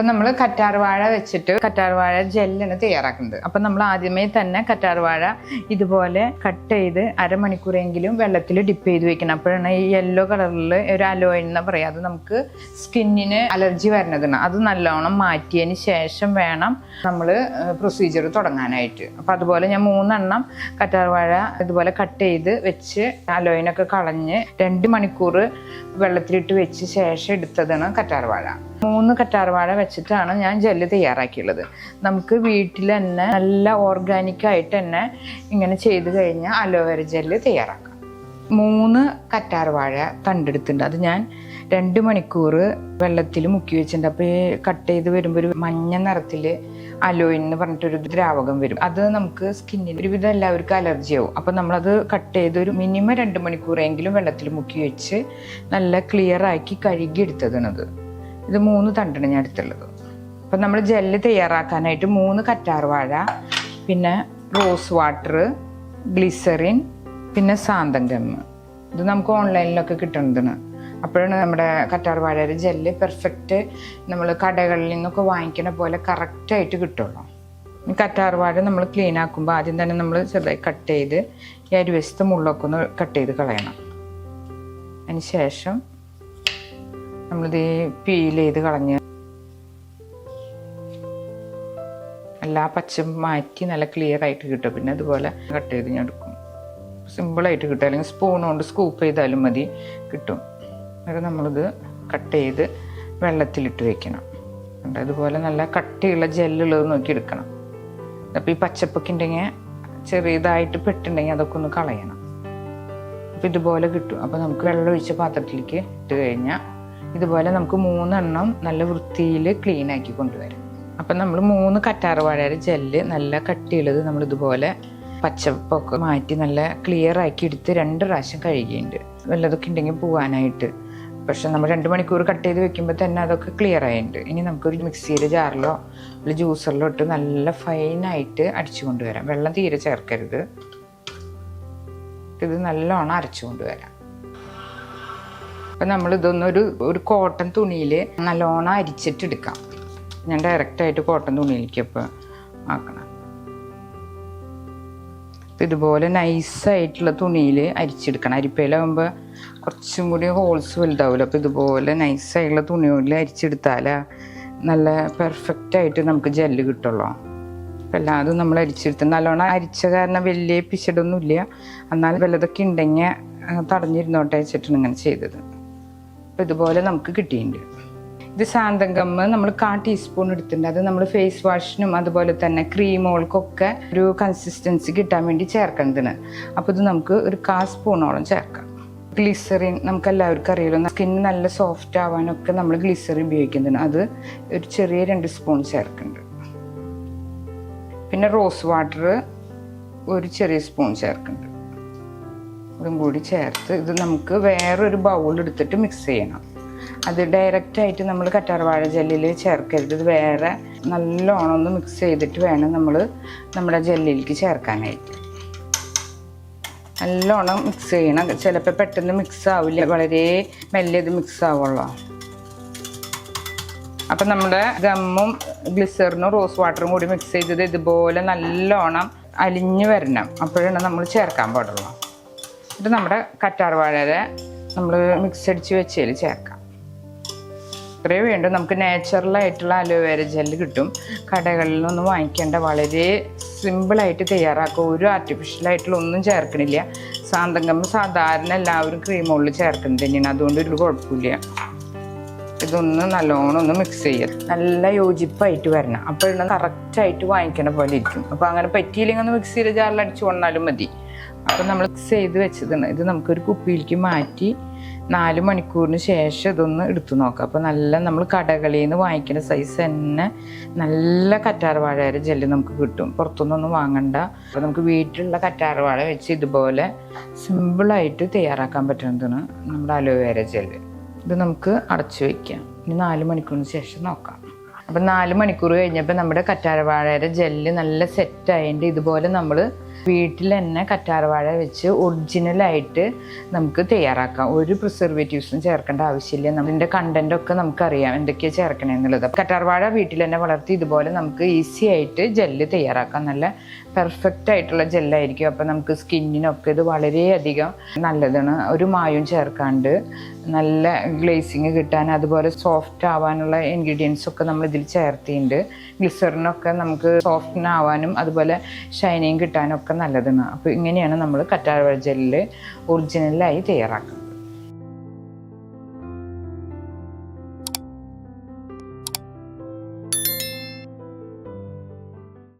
അപ്പം നമ്മൾ കറ്റാർവാഴ വെച്ചിട്ട് കറ്റാർവാഴ ജെല്ലാണ് തയ്യാറാക്കുന്നത് അപ്പം നമ്മൾ ആദ്യമേ തന്നെ കറ്റാർവാഴ ഇതുപോലെ കട്ട് ചെയ്ത് അരമണിക്കൂറെങ്കിലും വെള്ളത്തിൽ ഡിപ്പ് ചെയ്ത് വെക്കണം. അപ്പോഴാണ് ഈ യെല്ലോ കളറിൽ ഒരു അലോയിൻ എന്ന് പറയാം. അത് നമുക്ക് സ്കിന്നിന് അലർജി വരുന്നതാണ്. അത് നല്ലോണം മാറ്റിയതിന് ശേഷം വേണം നമ്മൾ പ്രൊസീജിയർ തുടങ്ങാനായിട്ട്. അപ്പം അതുപോലെ ഞാൻ മൂന്നെണ്ണം കറ്റാർവാഴ ഇതുപോലെ കട്ട് ചെയ്ത് വെച്ച് അലോയിനൊക്കെ കളഞ്ഞ് രണ്ട് മണിക്കൂർ വെള്ളത്തിലിട്ട് വെച്ച് ശേഷം എടുത്തതാണ് കറ്റാർവാഴ. മൂന്ന് കറ്റാർവാഴ വെച്ചിട്ടാണ് ഞാൻ ജെല്ല് തയ്യാറാക്കിയുള്ളത്. നമുക്ക് വീട്ടിൽ തന്നെ നല്ല ഓർഗാനിക്കായിട്ട് തന്നെ ഇങ്ങനെ ചെയ്ത് കഴിഞ്ഞാൽ അലോവേര ജെല്ല് തയ്യാറാക്കാം. മൂന്ന് കറ്റാർവാഴ തണ്ടെടുത്തിട്ടുണ്ട്. അത് ഞാൻ രണ്ട് മണിക്കൂർ വെള്ളത്തിൽ മുക്കി വെച്ചിട്ടുണ്ട്. അപ്പോൾ ഈ കട്ട് ചെയ്ത് വരുമ്പോൾ ഒരു മഞ്ഞ നിറത്തിൽ അലോയിൻ എന്ന് പറഞ്ഞിട്ടൊരു ദ്രാവകം വരും. അത് നമുക്ക് സ്കിന്നിന് ഒരുവിധം എല്ലാവർക്കും അലർജി ആവും. അപ്പം നമ്മളത് കട്ട് ചെയ്ത് ഒരു മിനിമം രണ്ട് മണിക്കൂറെങ്കിലും വെള്ളത്തിൽ മുക്കി വെച്ച് നല്ല ക്ലിയർ ആക്കി കഴുകി എടുത്തതാണത്. ഇത് മൂന്ന് തണ്ടാണ് ഞാൻ എടുത്തുള്ളത്. അപ്പം നമ്മൾ ജെല്ല് തയ്യാറാക്കാനായിട്ട് മൂന്ന് കറ്റാർ വാഴ പിന്നെ റോസ് വാട്ടർ ഗ്ലിസറിൻ പിന്നെ സാന്തം ഗമ്മ് ഇത് നമുക്ക് ഓൺലൈനിലൊക്കെ കിട്ടുന്നതാണ്. അപ്പോഴാണ് നമ്മുടെ കറ്റാർ വാഴയുടെ ജെല്ല് പെർഫെക്റ്റ് നമ്മൾ കടകളിൽ നിന്നൊക്കെ വാങ്ങിക്കുന്ന പോലെ കറക്റ്റായിട്ട് കിട്ടുള്ളൂ. ഈ കറ്റാർവാഴ നമ്മൾ ക്ലീൻ ആക്കുമ്പോൾ ആദ്യം തന്നെ നമ്മൾ ചെറുതായി കട്ട് ചെയ്ത് ഈ അരിവശത്തെ മുള്ളൊക്കെ ഒന്ന് കട്ട് ചെയ്ത് കളയണം. അതിന് ശേഷം നമ്മളിത് പീൽ ചെയ്ത് കളഞ്ഞ് എല്ലാ പച്ച മാറ്റി നല്ല ക്ലിയർ ആയിട്ട് കിട്ടും. പിന്നെ അതുപോലെ കട്ട് ചെയ്ത് ഞാൻ എടുക്കും. സിമ്പിളായിട്ട് കിട്ടും. അല്ലെങ്കിൽ സ്പൂൺ കൊണ്ട് സ്കൂപ്പ് ചെയ്താലും മതി കിട്ടും. എന്നിട്ട് നമ്മളിത് കട്ട് ചെയ്ത് വെള്ളത്തിലിട്ട് വെക്കണം. ഇതുപോലെ നല്ല കട്ടിയുള്ള ജെല്ലുള്ളത് നോക്കി എടുക്കണം. അപ്പോൾ ഈ പച്ചപ്പൊക്കെ ഉണ്ടെങ്കിൽ ചെറിയതായിട്ട് പെട്ടുണ്ടെങ്കിൽ അതൊക്കെ ഒന്ന് കളയണം. അപ്പോൾ ഇതുപോലെ കിട്ടും. അപ്പോൾ നമുക്ക് വെള്ളം ഒഴിച്ച പാത്രത്തിലേക്ക് ഇട്ട് കഴിഞ്ഞാൽ ഇതുപോലെ നമുക്ക് മൂന്നെണ്ണം നല്ല വൃത്തിയിൽ ക്ലീൻ ആക്കി കൊണ്ടുവരും. അപ്പം നമ്മൾ മൂന്ന് കറ്റാർവാഴയുടെ ജെല്ല് നല്ല കട്ടിയുള്ളത് നമ്മൾ ഇതുപോലെ പച്ചപ്പൊക്കെ മാറ്റി നല്ല ക്ലിയർ ആക്കി എടുത്ത് രണ്ട് പ്രാവശ്യം കഴുകിയിട്ടുണ്ട്. വല്ലതൊക്കെ ഉണ്ടെങ്കിൽ പോകാനായിട്ട് പക്ഷെ നമ്മൾ രണ്ട് മണിക്കൂർ കട്ട് ചെയ്ത് വെക്കുമ്പോൾ തന്നെ അതൊക്കെ ക്ലിയർ ആയിട്ടുണ്ട്. ഇനി നമുക്കൊരു മിക്സിയിൽ ജാറിലോ അല്ലെങ്കിൽ ജ്യൂസറിലോ ഇട്ട് നല്ല ഫൈനായിട്ട് അടിച്ചു കൊണ്ടുവരാം. വെള്ളം തീരെ ചേർക്കരുത്. ഇത് നല്ലോണം അരച്ചു കൊണ്ടുവരാം. അപ്പം നമ്മൾ ഇതൊന്നൊരു ഒരു കോട്ടൺ തുണിയിൽ നല്ലോണം അരിച്ചിട്ടെടുക്കാം. ഞാൻ ഡയറക്റ്റായിട്ട് കോട്ടൺ തുണിയിലേക്ക് ഇപ്പോൾ ആക്കണം. ഇതുപോലെ നൈസായിട്ടുള്ള തുണിയിൽ അരിച്ചെടുക്കണം. അരിപ്പയിലാകുമ്പോൾ കുറച്ചും കൂടി ഹോൾസ് വലുതാവില്ല അപ്പോൾ ഇതുപോലെ നൈസായിട്ടുള്ള തുണികളിൽ അരിച്ചെടുത്താൽ നല്ല പെർഫെക്റ്റ് ആയിട്ട് നമുക്ക് ജെല്ല് കിട്ടുള്ളൂ. അപ്പം എല്ലാതും നമ്മൾ അരിച്ചെടുത്ത് നല്ലോണം അരിച്ച കാരണം വലിയ പിശടൊന്നുമില്ല. എന്നാൽ വല്ലതൊക്കെ ഉണ്ടെങ്കിൽ തടഞ്ഞിരുന്നോട്ടെ വെച്ചിട്ടാണ് ഇങ്ങനെ ചെയ്തത്. അപ്പോൾ ഇതുപോലെ നമുക്ക് കിട്ടിയിട്ടുണ്ട്. ഇത് സാന്തം ഗമ്മ് നമ്മൾ കാ ടീസ്പൂൺ എടുത്തിട്ടുണ്ട്. അത് നമ്മൾ ഫേസ് വാഷിനും അതുപോലെ തന്നെ ക്രീമുകൾക്കൊക്കെ ഒരു കൺസിസ്റ്റൻസി കിട്ടാൻ വേണ്ടി ചേർക്കേണ്ടതാണ് അപ്പോൾ ഇത് നമുക്ക് ഒരു കാ സ്പൂണോളം ചേർക്കാം. ഗ്ലിസറിൻ നമുക്ക് എല്ലാവർക്കും അറിയാലോ സ്കിൻ നല്ല സോഫ്റ്റ് ആവാനൊക്കെ നമ്മൾ ഗ്ലിസറിൻ ഉപയോഗിക്കുന്നുണ്ട് അത് ഒരു ചെറിയ രണ്ട് സ്പൂൺ ചേർക്കുന്നുണ്ട് പിന്നെ റോസ് വാട്ടർ ഒരു ചെറിയ സ്പൂൺ ചേർക്കുന്നുണ്ട് ഇതും കൂടി ചേർത്ത് ഇത് നമുക്ക് വേറൊരു ബൗൾ എടുത്തിട്ട് മിക്സ് ചെയ്യണം. അത് ഡയറക്റ്റായിട്ട് നമ്മൾ കറ്റാർവാഴ ജെല്ലിൽ ചേർക്കരുത്. ഇത് വേറെ നല്ലോണം ഒന്ന് മിക്സ് ചെയ്തിട്ട് വേണം നമ്മൾ നമ്മുടെ ജെല്ലിലേക്ക് ചേർക്കാനായിട്ട്. നല്ലോണം മിക്സ് ചെയ്യണം. ചിലപ്പോൾ പെട്ടെന്ന് മിക്സ് ആവില്ല. വളരെ മെല്ലെ ഇത് മിക്സ് ആവുള്ളൂ. അപ്പം നമ്മുടെ ഗമ്മും ഗ്ലിസറിനും റോസ് വാട്ടറും കൂടി മിക്സ് ചെയ്തത് ഇതുപോലെ നല്ലോണം അലിഞ്ഞു വരണം. അപ്പോഴാണ് നമ്മൾ ചേർക്കാൻ പാടുള്ളൂ. ഇത് നമ്മുടെ കറ്റാർ വാഴയുടെ നമ്മൾ മിക്സ് അടിച്ച് വെച്ചതിൽ ചേർക്കാം. ഇത്രയേ വേണ്ടും നമുക്ക് നാച്ചുറലായിട്ടുള്ള അലോവേര ജെല്ല് കിട്ടും. കടകളിൽ നിന്നൊന്നും വാങ്ങിക്കേണ്ട വളരെ സിമ്പിളായിട്ട് തയ്യാറാക്കുക. ഒരു ആർട്ടിഫിഷ്യലായിട്ടുള്ള ഒന്നും ചേർക്കണില്ല. സാന്തങ്കമ്മ സാധാരണ എല്ലാവരും ക്രീമുകളിൽ ചേർക്കുന്നത് തന്നെയാണ്. അതുകൊണ്ട് ഒരു കുഴപ്പമില്ല. ഇതൊന്ന് നല്ലോണം ഒന്ന് മിക്സ് ചെയ്യുക. നല്ല യോജിപ്പായിട്ട് വരണം. അപ്പോഴുള്ള കറക്റ്റായിട്ട് വാങ്ങിക്കണ പോലെ ഇരിക്കും. അപ്പോൾ അങ്ങനെ പറ്റിയില്ലെങ്കിൽ ഒന്ന് മിക്സ് ചെയ്ത് ജാറിൽ അടിച്ച് കൊണ്ടാലും മതി. അപ്പോൾ നമ്മൾ ചെയ്ത് വെച്ചതാണ്. ഇത് നമുക്കൊരു കുപ്പിയിലേക്ക് മാറ്റി നാല് മണിക്കൂറിന് ശേഷം ഇതൊന്ന് എടുത്തു നോക്കാം. അപ്പോൾ നല്ല നമ്മൾ കടകളിൽ നിന്ന് വാങ്ങിക്കുന്ന സൈസ് തന്നെ നല്ല കറ്റാർവാഴയുടെ ജെല്ല് നമുക്ക് കിട്ടും. പുറത്തുനിന്നൊന്നും വാങ്ങണ്ട. അപ്പോൾ നമുക്ക് വീട്ടിലുള്ള കറ്റാർവാഴ വെച്ച് ഇതുപോലെ സിമ്പിളായിട്ട് തയ്യാറാക്കാൻ പറ്റുന്നതാണ് നമ്മുടെ അലോവേര ജെല്ല് ഇത് നമുക്ക് അടച്ചു വയ്ക്കാം ഇനി നാല് മണിക്കൂറിന് ശേഷം നോക്കാം. അപ്പം നാല് മണിക്കൂർ കഴിഞ്ഞപ്പോൾ നമ്മുടെ കറ്റാർവാഴയുടെ ജെല്ല് നല്ല സെറ്റായതിന്റെ ഇതുപോലെ നമ്മൾ വീട്ടിൽ തന്നെ കറ്റാർവാഴ വെച്ച് ഒറിജിനലായിട്ട് നമുക്ക് തയ്യാറാക്കാം. ഒരു പ്രിസർവേറ്റീവ്സും ചേർക്കേണ്ട ആവശ്യമില്ല. നമ്മളിന്റെ കണ്ടന്റ് ഒക്കെ നമുക്കറിയാം എന്തൊക്കെയാണ് ചേർക്കണേ എന്നുള്ളത് കറ്റാർവാഴ വീട്ടിൽ തന്നെ വളർത്തി ഇതുപോലെ നമുക്ക് ഈസി ആയിട്ട് ജെല്ല് തയ്യാറാക്കാം. നല്ല പെർഫെക്റ്റ് ആയിട്ടുള്ള ജെല്ലായിരിക്കും അപ്പോൾ നമുക്ക് സ്കിന്നിനൊക്കെ ഇത് വളരെയധികം നല്ലതാണ്. ഒരു മായവും ചേർക്കാണ്ട് നല്ല ഗ്ലേസിങ് കിട്ടാൻ അതുപോലെ സോഫ്റ്റ് ആവാനുള്ള ഇൻഗ്രീഡിയൻസ് ഒക്കെ നമ്മൾ ഇതിൽ ചേർത്തിട്ടുണ്ട്. ഗ്ലിസറിനൊക്കെ നമുക്ക് സോഫ്റ്റൻ ആവാനും അതുപോലെ ഷൈനിങ് കിട്ടാനും ഒക്കെ നല്ലതാണ്. അപ്പോൾ ഇങ്ങനെയാണ് നമ്മൾ കറ്റാർവഴ ജെല്ലിൽ ഒറിജിനലായി തയ്യാറാക്കുന്നത്.